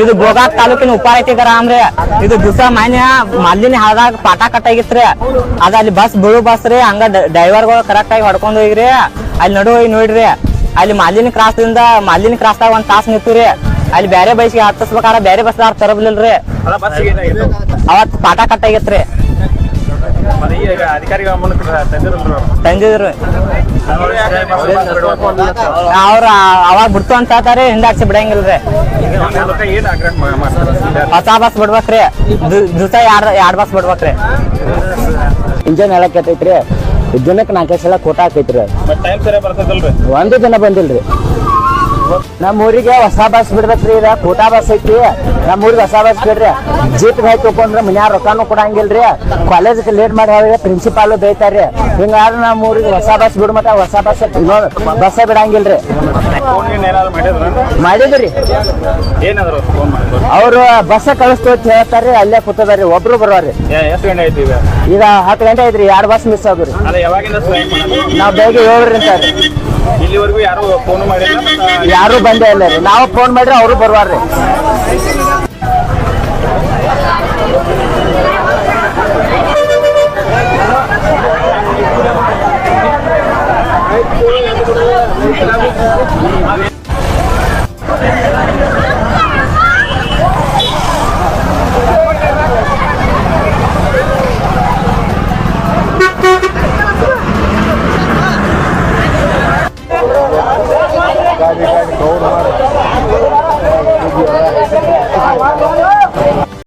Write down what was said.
ಇದು ಗೋಕಾಕ್ ತಾಲೂಕಿನ ಉಪಾರೈತಿ ಗ್ರಾಮ ರೀ ಇದು ದಿವಸ ಮಾನ್ಯ ಮಾಲಿನ ಹಾಳದಾಗ ಪಾಠ ಕಟ್ಟಾಗಿತ್ರಿ. ಅದ ಅಲ್ಲಿ ಬಸ್ ಬಿಳು ಬಸ್ ರೀ ಹಂಗ ಡ್ರೈವರ್ಗಳು ಕರೆಕ್ಟ್ ಆಗಿ ಹೊಡ್ಕೊಂಡ್ ಹೋಗ್ರಿ. ಅಲ್ಲಿ ನಡು ಹೋಗಿ ನೋಡ್ರಿ. ಅಲ್ಲಿ ಮಾಲಿನ ಕ್ರಾಸ್ ದಿಂದ ಮಾಲಿನ ಕ್ರಾಸ್ ದಾಗ ಒಂದ್ ತಾಸ್ ನಿಂತು ರೀ ಅಲ್ಲಿ ಬೇರೆ ಬಸ್ಗೆ ಹತ್ತಿಸ್ಬೇಕಾರ ಬೇರೆ ಬಸ್ ದಾರ ತರಬ್ಲಿಲ್ರಿ ಅವತ್ ಪಾಠ ಕಟ್ಟಾಗಿತ್ರಿ. ತಂದಿದ್ರು. ಅವ್ರು ಅವಾಗ ಬಿಡ್ತು ಅಂತ ಹೇಳ್ತಾರೆ ಹಿಂದಾಕ್ಸಿ ಬಿಡಂಗಿಲ್ರಿ. ಹೊಸ ಬಸ್ ಬಿಡ್ಬೇಕ್ರಿ. ದಿವಸ ಎರಡ್ ಎರಡ್ ಬಸ್ ಬಿಡ್ಬೇಕ್ರಿ. ಇಂಜನ್ ಹೇಳಕತ್ತೈತ್ರಿ ದಿನಕ್ಕೆ ನಾಲ್ಕೈದು ಸಲ ಕೋಟ ಹಾಕೈತ್ರಿ. ಒಂದು ದಿನ ಬಂದಿಲ್ರಿ. ನಮ್ಮ ಊರಿಗೆ ಹೊಸ ಬಸ್ ಬಿಡ್ಬೇಕ್ರಿ ಇದ ಕೋಟಾ ಬಸ್ ಐತಿ. ನಮ್ಮ ಊರಿಗೆ ಹೊಸ ಬಸ್ ಬಿಡ್ರಿ. ಜೀಪ್ ಗಾಡಿ ತಗೊಂಡ್ರೆ ಮನ್ಯಾಗ ರೊಕ್ಕನೂ ಕೊಡಂಗಿಲ್ರಿ. ಕಾಲೇಜ್ಗೆ ಲೇಟ್ ಮಾಡಿ ಹೋಗಿ ಪ್ರಿನ್ಸಿಪಾಲು ಬೈತಾರ್ರಿ ಹಿಂಗಾದ್ರೆ ನಮ್ಮ ಊರಿಗೆ ಹೊಸ ಬಸ್ ಬಿಡ್ ಮತ್ತ ಹೊಸ ಬಸ್ ಬಸ್ ಬಿಡಂಗಿಲ್ರಿ. ಮಾಡಿದ್ರ. ಅವರು ಬಸ್ ಮಾಡಿದ್ರು? ಅವ್ರು ಬಸ್ಸ ಕಳಿಸ್ತು ಅಂತ ಹೇಳ್ತಾರ್ರಿ ಅಲ್ಲೇ ಕೂತದಾರ್ರಿ. ಒಬ್ರು ಬರ್ವಾರ್ರಿ ಈಗ? ಹತ್ತು ಗಂಟೆ ಐತ್ರಿ ಎರಡು ಬಸ್ ಮಿಸ್ ಆದ್ರಿ ನಾವು ಬೆಳಗ್ಗೆ ಏಳರಿಂದ ಇಲ್ಲಿವರೆಗೂ ಯಾರು ಫೋನ್ ಮಾಡಿಲ್ಲ? ಯಾರು ಬಂದೇ ಇಲ್ಲ ರೀ ನಾವು ಫೋನ್ ಮಾಡ್ರಿ ಅವರು ಬರ್ವಾರ್ರಿ